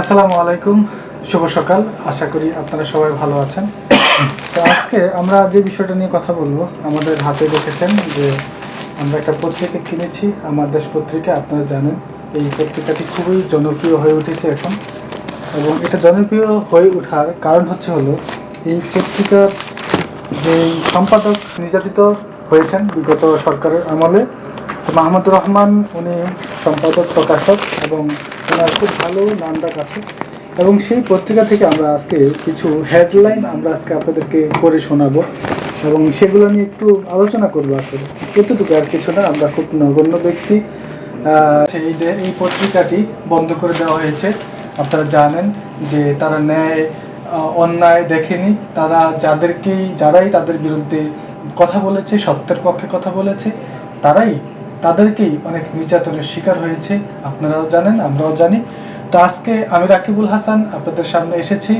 আসসালামু আলাইকুম, শুভ সকাল। আশা করি আপনারা সবাই ভালো আছেন। তো আজকে আমরা যে বিষয়টা নিয়ে কথা বলব, আমাদের হাতে দেখেছেন যে আমরা একটা পত্রিকা কিনেছি, আমার দেশ পত্রিকা, আপনারা জানেন। এই পত্রিকাটি খুবই জনপ্রিয় হয়ে উঠেছে এখন। এবং এটা জনপ্রিয় হয়ে ওঠার কারণ হচ্ছে হলো, এই পত্রিকার যে সম্পাদক নির্যাতিত হয়েছেন বিগত সরকারের আমলে, তো মাহমুদুর রহমান, উনি সম্পাদক, প্রকাশক এবং ওনার খুব ভালো নামডাক আছে এবং সেই পত্রিকা থেকে আমরা আজকে কিছু হেডলাইন আমরা আজকে আপনাদেরকে পড়ে শোনাবো। এবং সেগুলো নিয়ে একটু আলোচনা করব আসলে এতটুকু আর কিছু না, আমরা খুব নগণ্য ব্যক্তি। যে- এই পত্রিকাটি বন্ধ করে দেওয়া হয়েছে। আপনারা জানেন যে তারা ন্যায় অন্যায় দেখেনি। তারা যাদেরকেই, যারাই তাদের বিরুদ্ধে কথা বলেছে, সত্যের পক্ষে কথা বলেছে, তারাই তাদেরকেই অনেক নির্যাতনের শিকার হয়েছে আপনারাও জানেন আমরাও জানি। তো আজকে আমি রাকিবুল হাসান আপনাদের সামনে এসেছি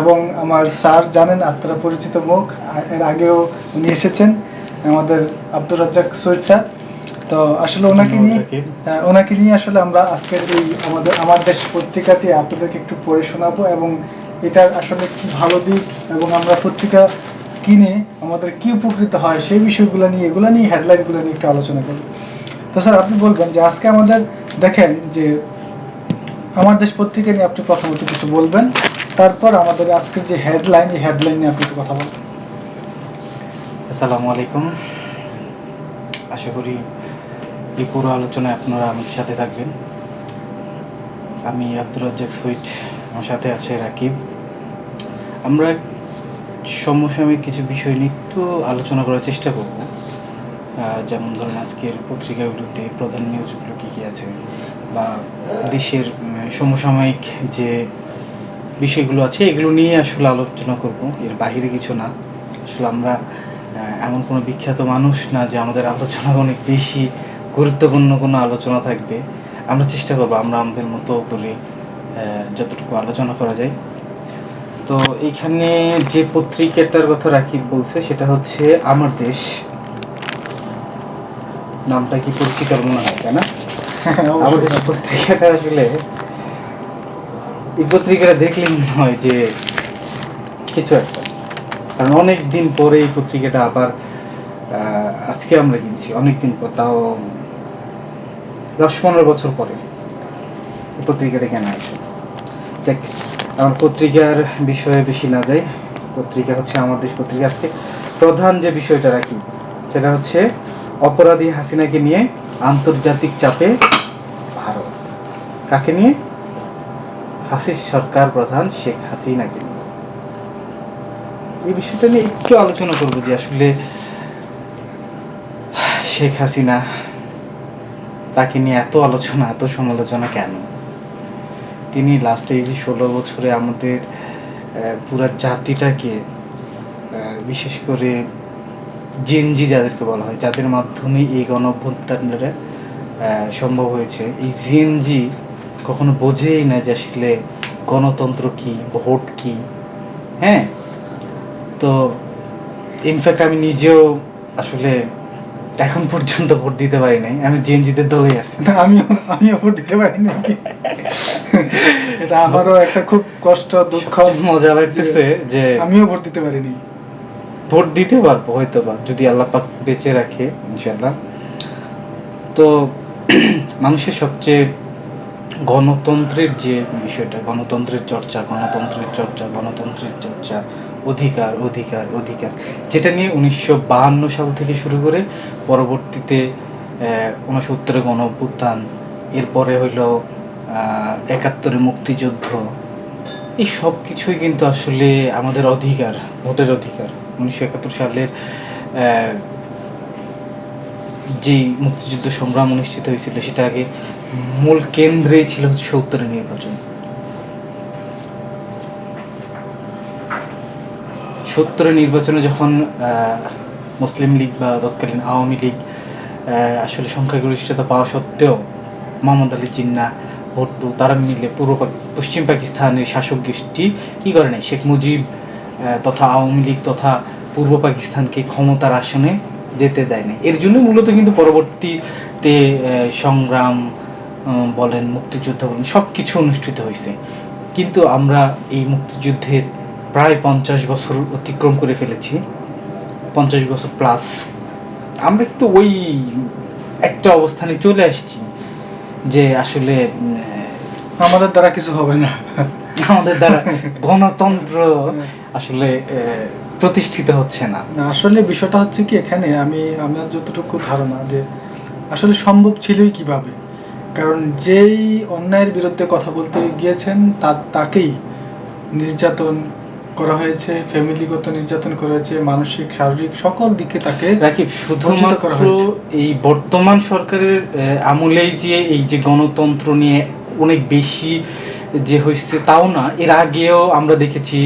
এবং আমার স্যার জানেন আপনারা পরিচিত মুখ এর আগেও উনি এসেছেন আমাদের আব্দুর রাজ্জাক সৈয়দ স্যার। তো আসলে ওনাকে নিয়ে ওনাকে নিয়ে আসলে আমরা আজকের এই আমাদের আমার দেশ পত্রিকাটি আপনাদেরকে একটু পড়ে শোনাবো এবং এটার আসলে কি ভালো দিক এবং আমরা পত্রিকা কিনে আমাদের কি উপকৃত হয় সেই বিষয়গুলো নিয়ে এগুলো নিয়ে হেডলাইনগুলো নিয়ে একটু আলোচনা করব। তো স্যার, আপনি বলবেন যে আজকে আমাদের দেখেন যে আমার দেশ পত্রিকা নিয়ে আপনি প্রথমত কিছু বলবেন, তারপর আমাদের আজকের যে হেডলাইন এই হেডলাইন নিয়ে আপনি একটু কথা বলবেন। আসসালামু আলাইকুম। আশা করি এই পুরো আলোচনায় আপনারা আমাদের সাথে থাকবেন। আমি আব্দুর রাজ্জাক সুইট, আমার সাথে আছে রাকিব। আমরা সমসাময়িক কিছু বিষয় নিয়ে একটু আলোচনা করার চেষ্টা করব। যেমন ধরুন আজকের পত্রিকাগুলোতে প্রধান নিউজগুলো কী কী আছে বা দেশের সমসাময়িক যে বিষয়গুলো আছে, এগুলো নিয়ে আসলে আলোচনা করব। এর বাইরে কিছু না। আসলে আমরা এমন কোনো বিখ্যাত মানুষ না যে আমাদের আলোচনা অনেক বেশি গুরুত্বপূর্ণ কোনো আলোচনা থাকবে। আমরা চেষ্টা করব আমরা আমাদের মতো করে যতটুকু আলোচনা করা যায়। তো এখানে যে পত্রিকাটার কথা রাকিব বলছে, সেটা হচ্ছে আমার দেশ। নামটা কি পত্রিকার মনে হয় তাই না? আমার দেশ পত্রিকাটা আসলে এই পত্রিকাটা দেখলে মনে হয় যে কিছু একটা। কারণ অনেক দিন পরে এই পত্রিকাটা আবার আজকে আমরা কিনছি অনেক দিন পর তাও দশ পনেরো বছর পরে এই পত্রিকাটা কেনা হয়েছে। যাক আমার পত্রিকার বিষয়ে বেশি না যাই। পত্রিকা হচ্ছে আমার দেশ পত্রিকা। আজকে প্রধান যে বিষয়টা রাখি সেটা হচ্ছে অপরাধী হাসিনাকে নিয়ে আন্তর্জাতিক চাপে ভারত। কাকে নিয়ে? ফাসিস্ট সরকার প্রধান শেখ হাসিনাকে নিয়ে। এই বিষয়টা নিয়ে একটু আলোচনা করব যে আসলে শেখ হাসিনা তাকে নিয়ে এত আলোচনা, এত সমালোচনা কেন? তিনি লাস্টে এই যে ষোলো বছরে আমাদের পুরা জাতিটাকে বিশেষ করে জেনজি যাদেরকে বলা হয় যাদের মাধ্যমে এই গণ অভ্যুত্থানটা সম্ভব হয়েছে। এই জেনজি কখনো বোঝেই না যে আসলে গণতন্ত্র কি ভোট কি হ্যাঁ? তো ইনফ্যাক্ট আমি নিজেও আসলে এখন পর্যন্ত ভোট দিতে পারি নাই। আমি জেনজিদের দলে আছি। না, আমিও আমিও ভোট দিতে পারি না এটা আমারও একটা খুব কষ্ট দুঃখ। মজা লাগতেছে যে আমিও ভোট দিতে পারিনি। ভোট দিতে পারব হয়তো বা যদি আল্লাহ পাক বেঁচে রাখে ইনশাল্লাহ তো মানুষের সবচেয়ে গণতন্ত্রের যে বিষয়টা, গণতন্ত্রের চর্চা গণতন্ত্রের চর্চা গণতন্ত্রের চর্চা, অধিকার অধিকার অধিকার, যেটা নিয়ে উনিশশো বাহান্ন সাল থেকে শুরু করে পরবর্তীতে উনসত্তরে গণ এরপরে হইল একাত্তরে মুক্তিযুদ্ধ, এই সব কিছুই কিন্তু আসলে আমাদের অধিকার, ভোটের অধিকার। উনিশশো একাত্তর সালের যেই মুক্তিযুদ্ধ সংগ্রাম অনুষ্ঠিত হয়েছিল, সেটা আগে মূল কেন্দ্রেই ছিল হচ্ছে সত্তরের নির্বাচন। সত্তরের নির্বাচনে যখন মুসলিম লীগ বা তৎকালীন আওয়ামী লীগ আসলে সংখ্যাগরিষ্ঠতা পাওয়া সত্ত্বেও মোহাম্মদ আলী জিন্না, ভুট্টো, তারা মিলে পূর্ব পশ্চিম পাকিস্তানের শাসক গোষ্ঠী কী করে নাই? শেখ মুজিব তথা আওয়ামী লীগ তথা পূর্ব পাকিস্তানকে ক্ষমতার আসনে যেতে দেয়নি। এর জন্য মূলত কিন্তু পরবর্তীতে সংগ্রাম বলেন, মুক্তিযুদ্ধ বলেন সব কিছু অনুষ্ঠিত হয়েছে। কিন্তু আমরা এই মুক্তিযুদ্ধের প্রায় পঞ্চাশ বছর অতিক্রম করে ফেলেছি। পঞ্চাশ বছর প্লাস আমরা কিন্তু ওই একটা অবস্থানে চলে আসছি যে আসলে আমাদের দ্বারা কিছু হবে না। আমাদের দ্বারা গণতন্ত্র আসলে প্রতিষ্ঠিত হচ্ছে না। আসলে বিষয়টা হচ্ছে কি এখানে আমি আমার যতটুকু ধারণা যে আসলে সম্ভব ছিলই কীভাবে। কারণ যেই অন্যায়ের বিরুদ্ধে কথা বলতে গিয়েছেন তা তাকেই নির্যাতন করা হয়েছে ফ্যামিলিগত নির্যাতন করা হয়েছে মানসিক শারীরিক সকল দিকে তাকে রাকিব শুধুমাত্র এই বর্তমান সরকারের আমলেই যে এই যে গণতন্ত্র নিয়ে অনেক বেশি যে হয়েছে তাও না এর আগেও আমরা দেখেছি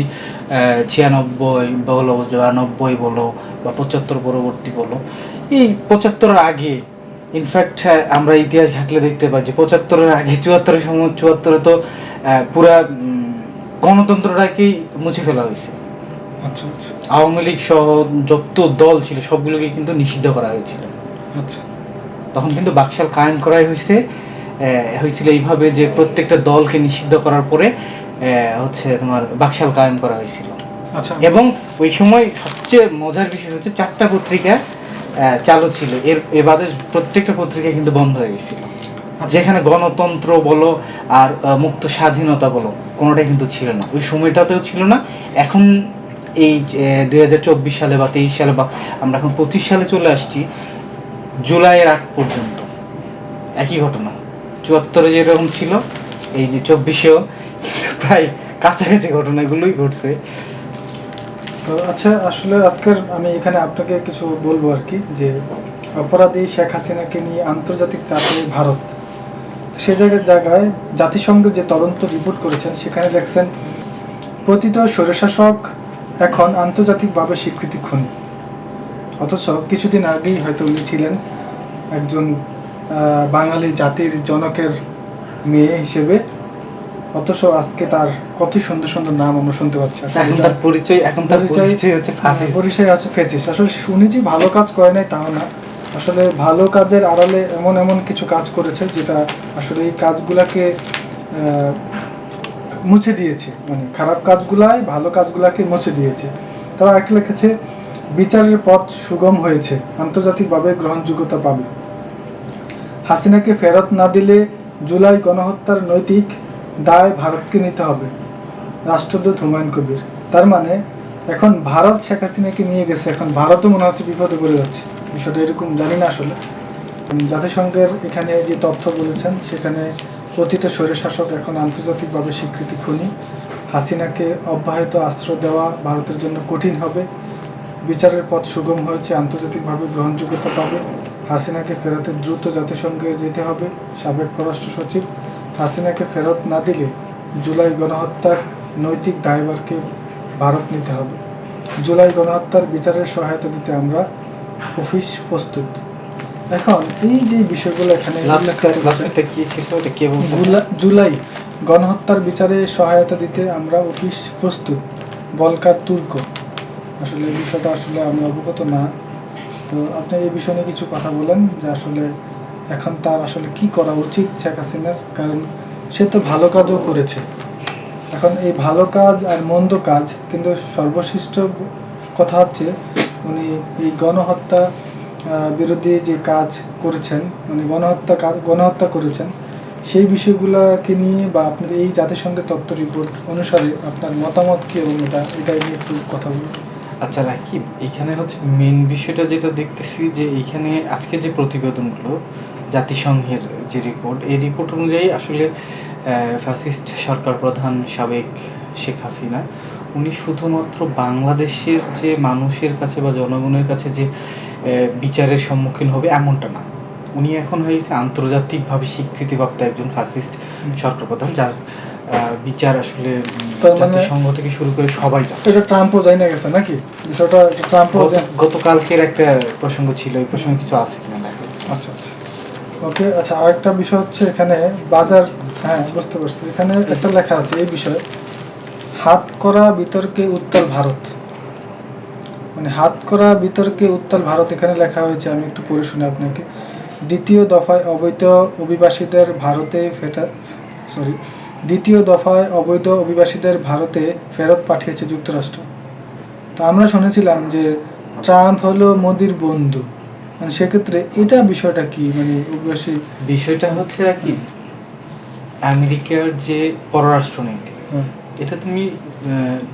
ছিয়ানব্বই বলো চুরানব্বই বলো বা পঁচাত্তর পরবর্তী বলো। এই পঁচাত্তরের আগে ইনফ্যাক্ট আমরা ইতিহাস ঘাটলে দেখতে পাই যে পঁচাত্তরের আগে চুয়াত্তরের সময় চুয়াত্তরে তো পুরা গণতন্ত্রটাকেই মুছে ফেলা হয়েছে। আচ্ছা আচ্ছা। আওয়ামী লীগ সহ যত দল ছিল সবগুলোকে কিন্তু নিষিদ্ধ করা হয়েছিল। আচ্ছা। তখন কিন্তু বাকশাল কায়েম করাই হয়েছে। হয়েছিল এইভাবে যে প্রত্যেকটা দলকে নিষিদ্ধ করার পরে হচ্ছে তোমার বাকশাল কায়েম করা হয়েছিল। আচ্ছা। এবং ওই সময় সবচেয়ে মজার বিষয় হচ্ছে চারটা পত্রিকা চালু ছিল। এর এ বাদে প্রত্যেকটা পত্রিকা কিন্তু বন্ধ হয়ে গেছিল। যেখানে গণতন্ত্র বলো আর মুক্ত স্বাধীনতা বলো কোনোটাই কিন্তু ছিল না। ওই সময়টাতেও ছিল না। এখন এই দুই হাজার চব্বিশ সালে বা তেইশ সালে বা আমরা এখন পঁচিশ সালে চলে আসছি জুলাইয়ের আগ পর্যন্ত। একই ঘটনা। চুয়াত্তরে যেরকম ছিল, এই যে চব্বিশেও প্রায় কাছাকাছি ঘটনাগুলোই ঘটছে। তো আচ্ছা আসলে আজকের আমি এখানে আপনাকে কিছু বলব আর কি, যে অপরাধী শেখ হাসিনাকে নিয়ে আন্তর্জাতিক চাপে ভারত। সে জায়গায় জায়গায় জাতিসংঘের যে তদন্ত রিপোর্ট করেছেন, সেখানে লেখছেন প্রতিত স্বৈরশাসক এখন আন্তর্জাতিকভাবে স্বীকৃতি খুনি অথচ কিছুদিন আগেই হয়তো উনি ছিলেন একজন বাঙালি জাতির জনকের মেয়ে হিসেবে। অথচ আজকে তার কত সুন্দর সুন্দর নাম আমরা শুনতে পাচ্ছি। এখন তার পরিচয় এখন তার পরিচয়- হচ্ছে হ্যাঁ, পরিচয় আছে ফেচিস আসলে উনি যে ভালো কাজ করে নাই তাও না। আসলে ভালো কাজের আড়ালে এমন এমন কিছু কাজ করেছে যেটা আসলে এই কাজগুলাকে মুছে দিয়েছে। মানে খারাপ কাজগুলাই ভালো কাজগুলাকে মুছে দিয়েছে। তারা আরেকটা লিখেছে বিচারের পথ সুগম হয়েছে। আন্তর্জাতিকভাবে গ্রহণযোগ্যতা পাবে। হাসিনাকে ফেরত না দিলে জুলাই গণহত্যার নৈতিক দায় ভারতকে নিতে হবে। রাষ্ট্রদূত হুমায়ুন কবির। তার মানে এখন ভারত শেখ হাসিনাকে নিয়ে গেছে, এখন ভারতও মনে হচ্ছে বিপদে পড়ে যাচ্ছে। বিষয়টা এরকম জানি না আসলে। জাতিসংঘের এখানে যে তথ্য বলেছেন, সেখানে প্রতিত স্বৈরশাসক এখন আন্তর্জাতিকভাবে স্বীকৃতি খুনি। হাসিনাকে অব্যাহত আশ্রয় দেওয়া ভারতের জন্য কঠিন হবে। বিচারের পথ সুগম হয়েছে, আন্তর্জাতিকভাবে গ্রহণযোগ্যতা পাবে। হাসিনাকে ফেরতে দ্রুত জাতিসংঘে যেতে হবে সাবেক পররাষ্ট্র সচিব হাসিনাকে ফেরত না দিলে জুলাই গণহত্যার নৈতিক দায়ভারকে ভারত নিতে হবে। জুলাই গণহত্যার বিচারের সহায়তা দিতে আমরা অফিস প্রস্তুত। এখন এই যে বিষয়গুলো এখানে জুলাই গণহত্যার বিচারে সহায়তা দিতে আমরা অফিস প্রস্তুত। বলকার তুর্ক আসলে বিষয়টা আসলে আমি অবগত না। তো আপনি এই বিষয় কিছু কথা বলেন যে আসলে এখন তার আসলে কি করা উচিত শেখ হাসিনার? কারণ সে তো ভালো কাজও করেছে। এখন এই ভালো কাজ আর মন্দ কাজ কিন্তু সর্বশ্রেষ্ঠ কথা হচ্ছে উনি এই গণহত্যা বিরোধী যে কাজ করেছেন মানে গণহত্যা গণহত্যা করেছেন, সেই বিষয়গুলোকে নিয়ে বা আপনার এই জাতিসংঘের তথ্য রিপোর্ট অনুসারে আপনার মতামত কি এবং এটা এটা নিয়ে একটু কথা বলুন। আচ্ছা রাকিব, এখানে হচ্ছে মেন বিষয়টা যেটা দেখতেছি যে এইখানে আজকে যে প্রতিবেদনগুলো জাতিসংঘের যে রিপোর্ট এই রিপোর্ট অনুযায়ী আসলে ফ্যাসিস্ট সরকার প্রধান সাবেক শেখ হাসিনা, উনি শুধুমাত্র বাংলাদেশের যে মানুষের কাছে বা জনগণের কাছে যে বিচারের সম্মুখীন হবে এমনটা না। উনি এখন হয়েছে আন্তর্জাতিকভাবে স্বীকৃতিপ্রাপ্ত একজন ফ্যাসিস্ট সরকার প্রধান, যার বিচার আসলে মানে- জাতিসংঘ থেকে শুরু করে সবাই জানে এটা ট্রাম্পও যাই না গেছে নাকি? বিষয়টা ট্রাম্পও গত- গতকালকের একটা প্রসঙ্গ ছিল এই প্রসঙ্গে কিছু আছে কিনা দেখো আচ্ছা আচ্ছা। ওকে আচ্ছা আরেকটা বিষয় হচ্ছে এখানে বাজার হ্যাঁ বুঝতে পারছি। এখানে একটা লেখা আছে এই বিষয়ে হাত করা বিতর্কে উত্তাল ভারত। মানে হাত করা বিতর্কে উত্তাল ভারত এখানে লেখা হয়েছে আমি একটু পড়ে শুনি আপনাকে। দ্বিতীয় দফায় অবৈধ অভিবাসীদের ভারতে ফেটা সরি দ্বিতীয় দফায় অবৈধ অভিবাসীদের ভারতে ফেরত পাঠিয়েছে যুক্তরাষ্ট্র। তো আমরা শুনেছিলাম যে ট্রাম্প হলো মোদির বন্ধু। মানে সেক্ষেত্রে এটা বিষয়টা কি? মানে অভিবাসী বিষয়টা হচ্ছে কি আমেরিকার যে পররাষ্ট্রনীতি এটা তুমি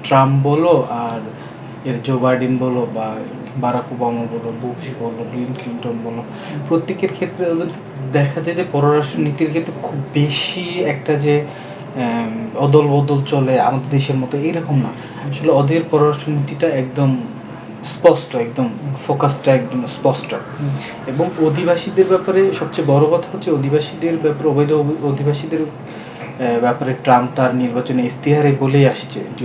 ট্রাম্প বলো আর এর জো বাইডেন বলো বা বারাক ওবামা বলো বুশ বলো বিল ক্লিন্টন বলো প্রত্যেকের ক্ষেত্রে ওদের দেখা যায় যে পররাষ্ট্র নীতির ক্ষেত্রে খুব বেশি একটা যে অদল বদল চলে আমাদের দেশের মতো এরকম না। আসলে ওদের পররাষ্ট্র নীতিটা একদম স্পষ্ট একদম ফোকাসটা একদম স্পষ্ট। এবং অধিবাসীদের ব্যাপারে সবচেয়ে বড় কথা হচ্ছে অধিবাসীদের ব্যাপারে অবৈধ অধিবাসীদের ব্যাপারে ট্রাম্প তার নির্বাচনে ইস্তিহারে বলেই আসছে যে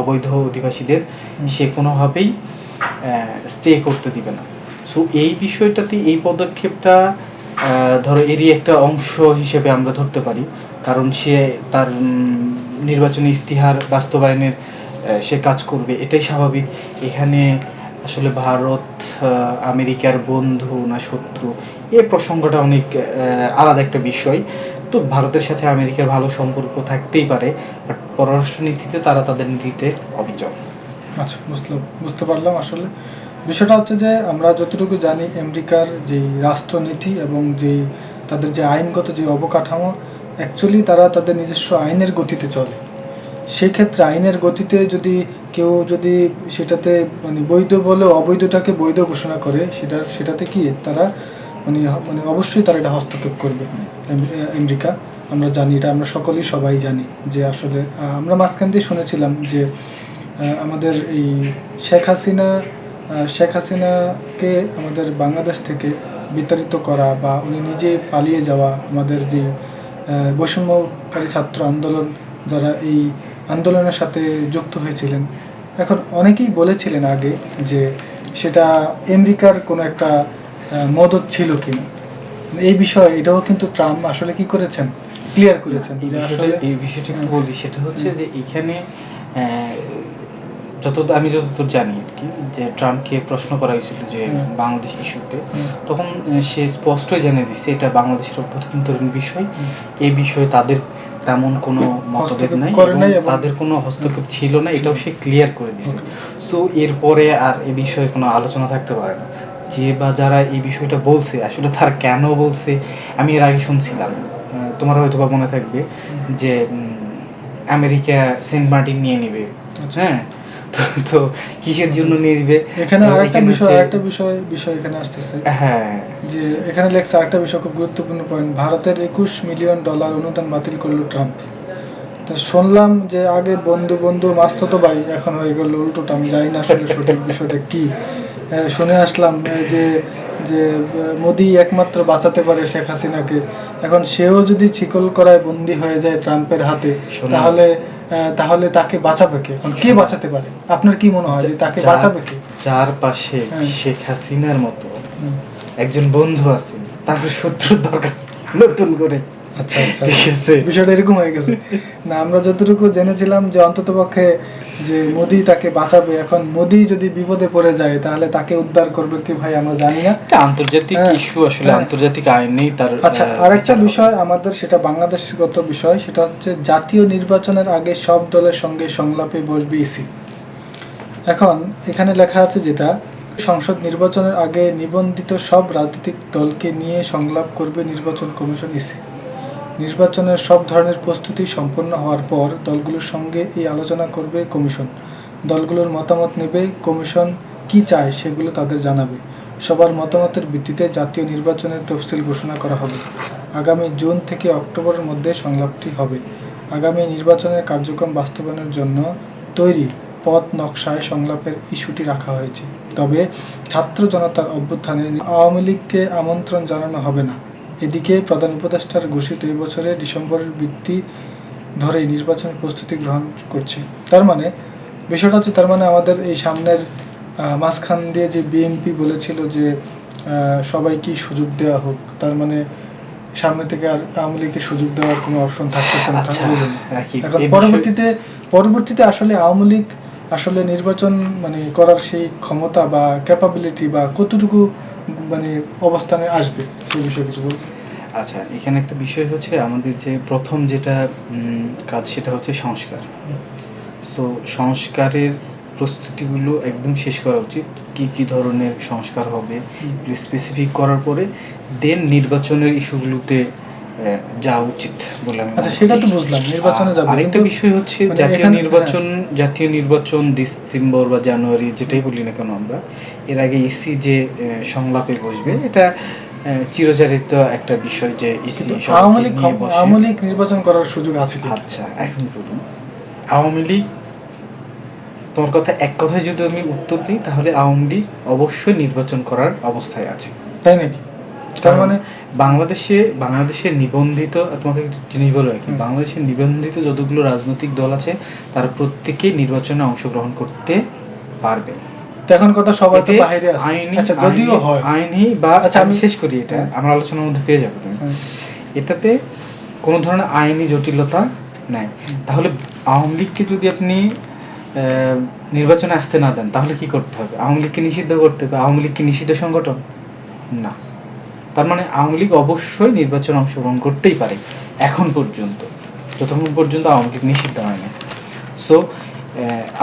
অবৈধ অধিবাসীদের সে কোনোভাবেই স্টে করতে দিবে না। সো এই বিষয়টাতে এই পদক্ষেপটা ধরো এরই একটা অংশ হিসেবে আমরা ধরতে পারি। কারণ সে তার নির্বাচনী ইস্তিহার বাস্তবায়নের সে কাজ করবে, এটাই স্বাভাবিক। এখানে আসলে ভারত আমেরিকার বন্ধু না শত্রু এই প্রসঙ্গটা অনেক আলাদা একটা বিষয়। তো ভারতের সাথে আমেরিকার ভালো সম্পর্ক থাকতেই পারে, বাট পররাষ্ট্রনীতিতে তারা তাদের নীতিতে অবিচল। আচ্ছা বুঝলাম বুঝতে পারলাম আসলে। বিষয়টা হচ্ছে যে, আমরা যতটুকু জানি, আমেরিকার যে রাষ্ট্রনীতি এবং যে তাদের যে আইনগত যে অবকাঠামো অ্যাকচুয়ালি তারা তাদের নিজস্ব আইনের গতিতে চলে। সেক্ষেত্রে আইনের গতিতে যদি কেউ যদি সেটাতে মানে বৈধ বলে অবৈধটাকে বৈধ ঘোষণা করে, সেটা, সেটাতে কি তারা মানে মানে অবশ্যই তারা এটা হস্তক্ষেপ করবে আম- আমেরিকা। আমরা জানি, এটা আমরা সকলেই সবাই জানি যে আসলে আমরা মাঝখান দিয়ে শুনেছিলাম যে আমাদের এই শেখ হাসিনা শেখ হাসিনাকে আমাদের বাংলাদেশ থেকে বিতাড়িত করা বা উনি নিজে পালিয়ে যাওয়া আমাদের যে বৈষম্যকারী ছাত্র আন্দোলন যারা এই আন্দোলনের সাথে যুক্ত হয়েছিলেন এখন অনেকেই বলেছিলেন আগে যে সেটা আমেরিকার কোনো একটা মদত ছিল কিনা। এই বিষয়ে এটাও কিন্তু ট্রাম্প আসলে কি করেছেন? ক্লিয়ার করেছেন এই বিষয়টা একটু বলি সেটা হচ্ছে যে এখানে যত আমি যতদূর জানি কি যে ট্রাম্পকে প্রশ্ন করা হয়েছিল যে বাংলাদেশ ইস্যুতে তখন সে স্পষ্টই জেনে দিচ্ছে এটা বাংলাদেশের অভ্যন্তরীণ বিষয়। এই বিষয়ে তাদের তেমন কোনো মতভেদ নাই তাদের কোনো হস্তক্ষেপ ছিল না এটাও সে ক্লিয়ার করে দিচ্ছে সো এরপরে আর এ বিষয়ে কোনো আলোচনা থাকতে পারে না। যে বা যারা এই বিষয়টা বলছে আসলে তারা কেন বলছে আমি এর আগে শুনছিলাম। তোমার হয়তো বা মনে থাকবে যে আমেরিকা সেন্ট মার্টিন নিয়ে নিবে। আচ্ছা। হ্যাঁ? তো কিসের জন্য নিবে এখানে আরেকটা বিষয় আরেকটা বিষয় বিষয় এখানে আসতেছে। হ্যাঁ। যে এখানে লেখছে আরেকটা বিষয় খুব গুরুত্বপূর্ণ পয়েন্ট ভারতের একুশ মিলিয়ন ডলার অনুদান বাতিল করল ট্রাম্প। তা শুনলাম যে আগে বন্ধু বন্ধু মাস্তো তো ভাই এখন হয়ে গেল উল্টোটা আমি জানি না আসলে সঠিক বিষয়টা কি। শুনে আসলাম যে যে মোদি একমাত্র বাঁচাতে পারে শেখ হাসিনাকে। এখন সেও যদি ছিকল করায় বন্দি হয়ে যায় ট্রাম্পের হাতে তাহলে তাহলে তাকে বাঁচাবে কে? এখন কে বাঁচাতে পারে? আপনার কি মনে হয় যে তাকে বাঁচাবে কে? চারপাশে হ্যাঁ। শেখ হাসিনার মতো একজন বন্ধু আছে তার শত্রু দরকার। নতুন করে। আচ্ছা আচ্ছা। বিষয়টা এরকম হয়ে গেছে। না আমরা যতটুকু জেনেছিলাম যে অন্তত পক্ষে যে মোদি তাকে বাঁচাবে এখন মোদি যদি বিপদে পড়ে যায় তাহলে তাকে উদ্ধার করবে কি ভাই আমরা জানি না। এটা আন্তর্জাতিক হ্যাঁ, ইস্যু আসলে হ্যাঁ। আন্তর্জাতিক আইনেই তার আচ্ছা আরেকটা বিষয় আমাদের সেটা বাংলাদেশগত বিষয় সেটা হচ্ছে জাতীয় নির্বাচনের আগে সব দলের সঙ্গে সংলাপে বসবে ইসি। এখন এখানে লেখা আছে যেটা সংসদ নির্বাচনের আগে নিবন্ধিত সব রাজনৈতিক দলকে নিয়ে সংলাপ করবে নির্বাচন কমিশন ইসি। নির্বাচনের সব ধরনের প্রস্তুতি সম্পন্ন হওয়ার পর দলগুলোর সঙ্গে এই আলোচনা করবে কমিশন। দলগুলোর মতামত নেবে কমিশন কি চায় সেগুলো তাদের জানাবে। সবার মতামতের ভিত্তিতে জাতীয় নির্বাচনের তফসিল ঘোষণা করা হবে। আগামী জুন থেকে অক্টোবরের মধ্যে সংলাপটি হবে। আগামী নির্বাচনের কার্যক্রম বাস্তবায়নের জন্য তৈরি পথ নকশায় সংলাপের ইস্যুটি রাখা হয়েছে। তবে ছাত্র জনতার অভ্যুত্থানে আওয়ামী লীগকে আমন্ত্রণ জানানো হবে না। এদিকে প্রধান উপদেষ্টার ঘোষিত এই বছরের ডিসেম্বরের বৃত্তি ধরেই নির্বাচনের প্রস্তুতি গ্রহণ করছে। তার মানে বিষয়টা হচ্ছে তার মানে আমাদের এই সামনের মাঝখান দিয়ে যে বিএনপি বলেছিল যে সবাইকে সুযোগ দেওয়া হোক তার মানে সামনে থেকে আর আওয়ামী লীগকে সুযোগ দেওয়ার কোনো অপশন থাকতেছে না আচ্ছা এখন পরবর্তীতে পরবর্তীতে আসলে আওয়ামী লীগ আসলে নির্বাচন মানে করার সেই ক্ষমতা বা ক্যাপাবিলিটি বা কতটুকু মানে অবস্থানে আসবে সেই বিষয়ে কিছু বলুন। আচ্ছা এখানে একটা বিষয় হচ্ছে আমাদের যে প্রথম যেটা কাজ সেটা হচ্ছে সংস্কার। সো সংস্কারের প্রস্তুতিগুলো একদম শেষ করা উচিত। কি কি ধরনের সংস্কার হবে স্পেসিফিক করার পরে দেন নির্বাচনের ইস্যুগুলোতে যাওয়া উচিত বলে আমি আচ্ছা সেটা তো বুঝলাম নির্বাচনে যাবে আরেকটা বিষয় হচ্ছে মানে জাতীয় নির্বাচন জাতীয় নির্বাচন ডিসেম্বর বা জানুয়ারি যেটাই বলি না কেন আমরা এর আগে ইসি যে সংলাপে বসবে এটা চিরচারিত একটা বিষয় যে ইসি আওয়ামী লীগ আওয়ামী লীগ নির্বাচন করার সুযোগ আছে আচ্ছা এখন বলুন। আওয়ামী লীগ তোমার কথা এক কথায় যদি আমি উত্তর দিই তাহলে আওয়ামী লীগ অবশ্যই নির্বাচন করার অবস্থায় আছে। তাই নাকি? তার মানে বাংলাদেশে বাংলাদেশে নিবন্ধিত তোমাকে জিনিস বলে রাখি হুম। বাংলাদেশে নিবন্ধিত যতগুলো রাজনৈতিক দল আছে তারা প্রত্যেকেই নির্বাচনে অংশগ্রহণ করতে পারবে। তো এখন কথা সবাই তো বাইরে আছে। আইনি আচ্ছা যদিও হয়। আইনি বা আচ্ছা, আমি শেষ করি এটা। আমার আলোচনার মধ্যে পেয়ে যাবে তুমি। এটাতে কোনো ধরনের আইনি জটিলতা নাই। তাহলে আওয়ামী লীগকে যদি আপনি আহ, নির্বাচনে আসতে না দেন তাহলে কি করতে হবে? আওয়ামী লীগকে নিষিদ্ধ করতে হবে? আওয়ামী লীগ কি নিষিদ্ধ সংগঠন? না। তার মানে আওয়ামী লীগ অবশ্যই নির্বাচনে অংশগ্রহণ করতেই পারে, এখন পর্যন্ত। যতক্ষণ পর্যন্ত আওয়ামী লীগ নিষিদ্ধ হয়নি। সো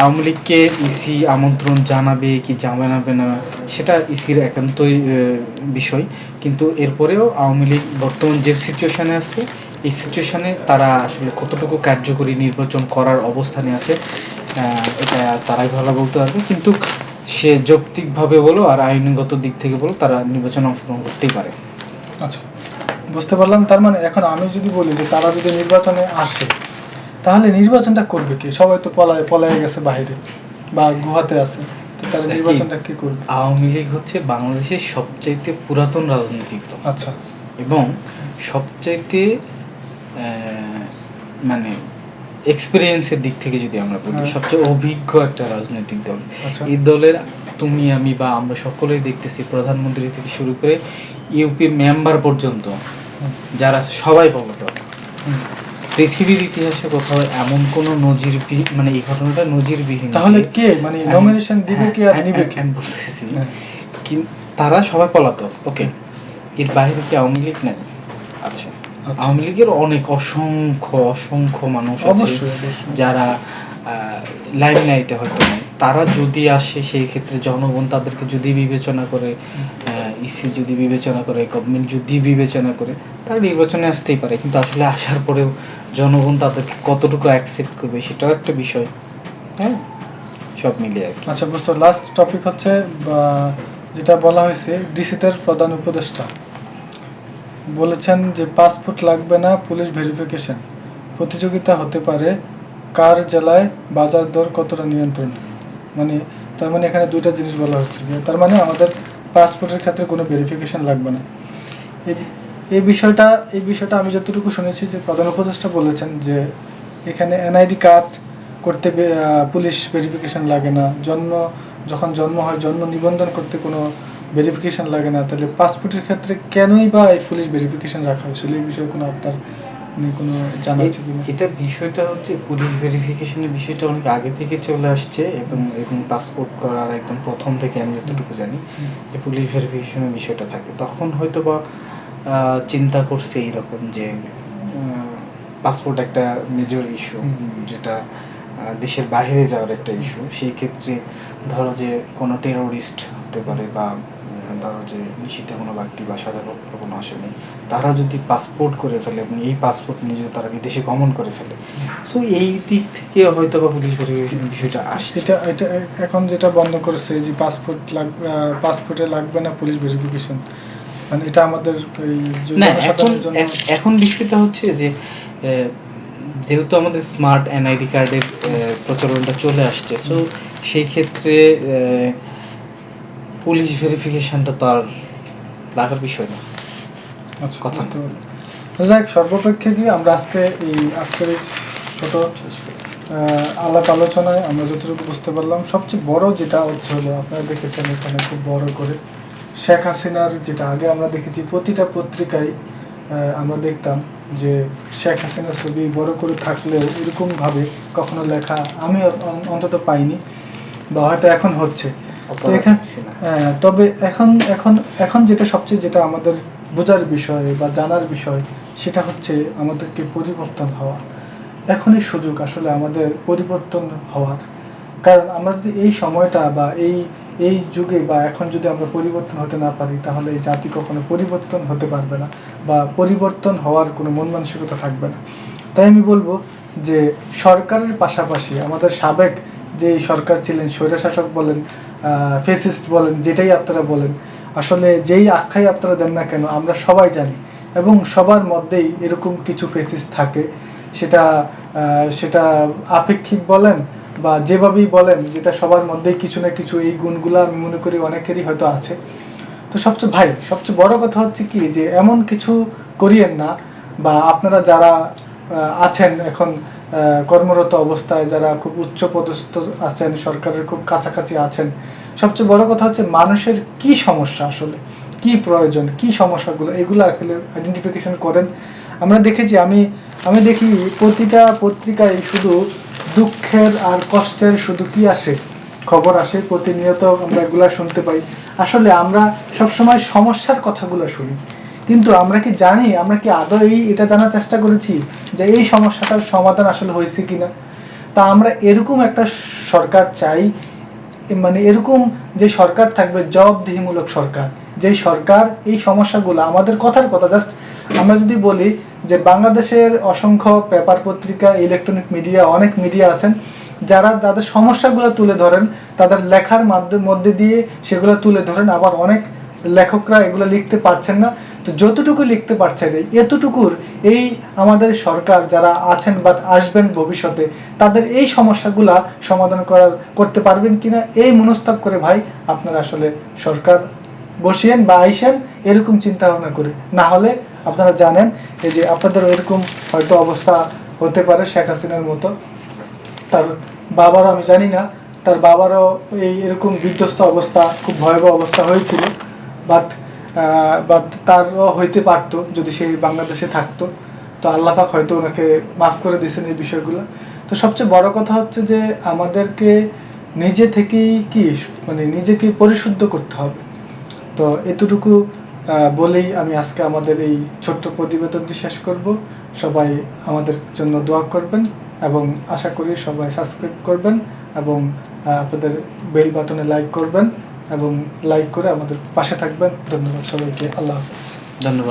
আওয়ামী লীগকে ইসি আমন্ত্রণ জানাবে কি জানাবে না, সেটা ইসির একান্তই বিষয়। কিন্তু এরপরেও আওয়ামী লীগ বর্তমান যে সিচুয়েশনে আছে, এই সিচুয়েশনে তারা আসলে কতটুকু কার্যকরী নির্বাচন করার অবস্থানে আছে এটা তারাই ভালো বলতে পারবে। কিন্তু সে যৌক্তিকভাবে বলো আর আইনগত দিক থেকে বলো তারা নির্বাচনে অংশগ্রহণ করতেই পারে। আচ্ছা বুঝতে পারলাম। তার মানে এখন আমি যদি বলি যে তারা যদি নির্বাচনে আসে তাহলে নির্বাচনটা করবে কি? সবাই তো পলায় পলায় গেছে বাইরে বা গুহাতে আছে। তারা নির্বাচনটা কি করবে? আওয়ামী লীগ হচ্ছে বাংলাদেশের সবচাইতে পুরাতন রাজনৈতিক দল। আচ্ছা। এবং সবচাইতে মানে এক্সপিরিয়েন্সের দিক থেকে যদি আমরা বলি হ্যাঁ। সবচেয়ে অভিজ্ঞ একটা রাজনৈতিক দল। আচ্ছা। এই দলের তুমি আমি বা আমরা সকলেই দেখতেছি প্রধানমন্ত্রী থেকে শুরু করে ইউপি মেম্বার পর্যন্ত যারা সবাই হুম। পৃথিবীর ইতিহাসে কোথাও এমন কোন নজির মানে এই ঘটনাটা নজিরবিহীন তাহলে কে? মানে নমিনেশন দিবে কি আর নিবে হ্যাঁ, কি? বলতেছি। হ্যাঁ। তারা সবাই পলাতক। ওকে এর বাইরে কি আওয়ামী লীগ নেই? আছে। আচ্ছা। আওয়ামী লীগের অনেক অসংখ্য অসংখ্য মানুষ আছে যারা লাইমলাইটে হয়তো তারা যদি আসে সেই ক্ষেত্রে জনগণ তাদেরকে যদি বিবেচনা করে ইসি যদি বিবেচনা করে গভর্নমেন্ট যদি বিবেচনা করে তারা নির্বাচনে আসতেই পারে। কিন্তু আসলে আসার পরেও জনগণ তাদেরকে কতটুকু অ্যাকসেপ্ট করবে সেটাও একটা বিষয়। হ্যাঁ? সব মিলিয়ে আর কি। আচ্ছা বুঝতে লাস্ট টপিক হচ্ছে যেটা বলা হয়েছে ডিসিতের প্রধান উপদেষ্টা। বলেছেন যে পাসপোর্ট লাগবে না পুলিশ ভেরিফিকেশন। প্রতিযোগিতা হতে পারে, কার জেলায় বাজার দর কতটা নিয়ন্ত্রণ? মানে তার মানে এখানে দুইটা জিনিস বলা হচ্ছে যে তার মানে আমাদের পাসপোর্টের ক্ষেত্রে কোনো ভেরিফিকেশন লাগবে না। এই- বিষয়টা এই বিষয়টা আমি যতটুকু শুনেছি যে প্রধান উপদেষ্টা বলেছেন যে এখানে এনআইডি কার্ড করতে পুলিশ ভেরিফিকেশন লাগে না। জন্ম, যখন জন্ম হয়, জন্ম নিবন্ধন করতে কোনো ভেরিফিকেশন লাগে না তাহলে পাসপোর্টের ক্ষেত্রে কেনই বা এই পুলিশ ভেরিফিকেশন রাখা হয়েছিল? এই বিষয়ে কোনো আপনার মানে কোনো জানা আছে কিনা? এটা বিষয়টা হচ্ছে পুলিশ ভেরিফিকেশনের বিষয়টা অনেক আগে থেকে চলে আসছে এবং এবং পাসপোর্ট করার একদম প্রথম থেকে আমি যতটুকু জানি। যে পুলিশ ভেরিফিকেশনের বিষয়টা থাকে। তখন হয়তো বা চিন্তা করছে এইরকম যে পাসপোর্ট একটা মেজর ইস্যু যেটা দেশের বাইরে যাওয়ার একটা ইস্যু সেই ক্ষেত্রে ধরো যে কোনো টেরোরিস্ট হতে পারে বা ধরো যে নিষিদ্ধ কোনো ব্যক্তি বা সাধারণ কোনো আসেনি তারা যদি পাসপোর্ট করে ফেলে এবং এই পাসপোর্ট নিয়ে যদি তারা বিদেশে গমন করে ফেলে সো এই দিক থেকে হয়তো বা পুলিশ ভেরিফিকেশন বিষয়টা আসছে। এটা এটা এখন যেটা বন্ধ করেছে যে পাসপোর্ট লাগবে পাসপোর্টে লাগবে না পুলিশ ভেরিফিকেশন মানে এটা আমাদের না এখন এখন বিষয়টা হচ্ছে যে যেহেতু আমাদের স্মার্ট এনআইডি কার্ডের প্রচলনটা চলে আসছে তো সেই ক্ষেত্রে আহ, পুলিশ ভেরিফিকেশনটা তো আর লাগার বিষয় না। আচ্ছা কথা বুঝতে পারলাম। যাক সর্বপেক্ষে কি আমরা আজকে এই আজকের ছোট আলাপ আলোচনায় আমরা যতটুকু বুঝতে পারলাম সবচেয়ে বড় যেটা হচ্ছে হলো আপনারা দেখেছেন এখানে খুব বড় করে শেখ হাসিনার যেটা আগে আমরা দেখেছি প্রতিটা পত্রিকায় আমরা দেখতাম যে শেখ হাসিনার ছবি বড় করে থাকলেও এরকমভাবে কখনো লেখা আমি অন্তত পাইনি বা হয়তো এখন হচ্ছে। তবে এখন এখন এখন যেটা সবচেয়ে যেটা আমাদের বোঝার বিষয় বা জানার বিষয় সেটা হচ্ছে আমাদেরকে পরিবর্তন হওয়া। এখনই সুযোগ আসলে আমাদের পরিবর্তন হওয়ার। কারণ আমরা যদি এই সময়টা বা এই এই যুগে বা এখন যদি আমরা পরিবর্তন হতে না পারি তাহলে এই জাতি কখনো পরিবর্তন হতে পারবে না বা পরিবর্তন হওয়ার কোনো মন মানসিকতা থাকবে না। তাই আমি বলব যে সরকারের পাশাপাশি আমাদের সাবেক যে সরকার ছিলেন স্বৈরশাসক বলেন ফেসিস্ট বলেন, যেটাই আপনারা বলেন, আসলে যেই আখ্যাই আপনারা দেন না কেন, আমরা সবাই জানি। এবং সবার মধ্যেই এরকম কিছু ফেসিস থাকে, সেটা সেটা আপেক্ষিক বলেন বা যেভাবেই বলেন, যেটা সবার মধ্যেই কিছু না কিছু এই গুণগুলো, আমি মনে করি অনেকেরই হয়তো আছে। তো সবচেয়ে, ভাই, সবচেয়ে বড় কথা হচ্ছে কি, যে এমন কিছু করিয়েন না, বা আপনারা যারা আছেন এখন কর্মরত অবস্থায় যারা খুব উচ্চ পদস্থ আছেন, সরকারের খুব কাছাকাছি আছেন, সবচেয়ে বড় কথা হচ্ছে মানুষের কি সমস্যা আসলে? কি প্রয়োজন? কি সমস্যাগুলো? এগুলো আসলে আইডেন্টিফিকেশন করেন। আমরা দেখেছি, আমি আমি দেখি প্রতিটা পত্রিকায় শুধু দুঃখের আর কষ্টের শুধু কি আসে? খবর আসে, প্রতিনিয়ত আমরা এগুলা শুনতে পাই। আসলে আমরা সবসময় সমস্যার কথাগুলো শুনি। কিন্তু আমরা কি জানি, আমরা কি আদৌ এই এটা জানার চেষ্টা করেছি যে এই সমস্যাটার সমাধান আসলে হয়েছে কিনা? তা আমরা এরকম একটা সরকার চাই মানে এরকম যে সরকার থাকবে, জবাবদিহিমূলক সরকার যেই সরকার এই সমস্যাগুলো, আমাদের কথার কথা জাস্ট আমরা যদি বলি যে বাংলাদেশের অসংখ্য পেপার পত্রিকা ইলেকট্রনিক মিডিয়া অনেক মিডিয়া আছেন, যারা তাদের সমস্যাগুলো তুলে ধরেন, তাদের লেখার মধ্যে দিয়ে সেগুলো তুলে ধরেন, আবার অনেক লেখকরা এগুলো লিখতে পারছেন না। তো যতটুকু লিখতে পারছেন এতটুকুর এই আমাদের সরকার যারা আছেন বা আসবেন ভবিষ্যতে, তাদের এই সমস্যাগুলা সমাধান করার, করতে পারবেন কিনা, এই মনস্তাব করে ভাই আপনারা আসলে সরকার বসিয়েন বা আইসেন, এরকম চিন্তা ভাবনা করে। না হলে আপনারা জানেন, এই যে আপনাদের এরকম হয়তো অবস্থা হতে পারে শেখ হাসিনার মতো। তার বাবারও আমি জানি না, তার বাবারও এই এরকম বিধ্বস্ত অবস্থা, খুব ভয়াবহ অবস্থা হয়েছিল। বাট বাট তারও হইতে পারতো যদি সে বাংলাদেশে থাকতো। তো আল্লাহ পাক হয়তো ওনাকে মাফ করে দিয়েছেন এই বিষয়গুলো। তো সবচেয়ে বড় কথা হচ্ছে যে আমাদেরকে নিজে থেকেই কি মানে নিজেকে পরিশুদ্ধ করতে হবে। তো এতটুকু বলেই আমি আজকে আমাদের এই ছোট্ট প্রতিবেদনটি শেষ করব। সবাই আমাদের জন্য দোয়া করবেন এবং আশা করি সবাই সাবস্ক্রাইব করবেন এবং আপনাদের বেল বাটনে লাইক করবেন। এবং লাইক করে আমাদের পাশে থাকবেন। ধন্যবাদ সবাইকে। আল্লাহ হাফিজ। ধন্যবাদ।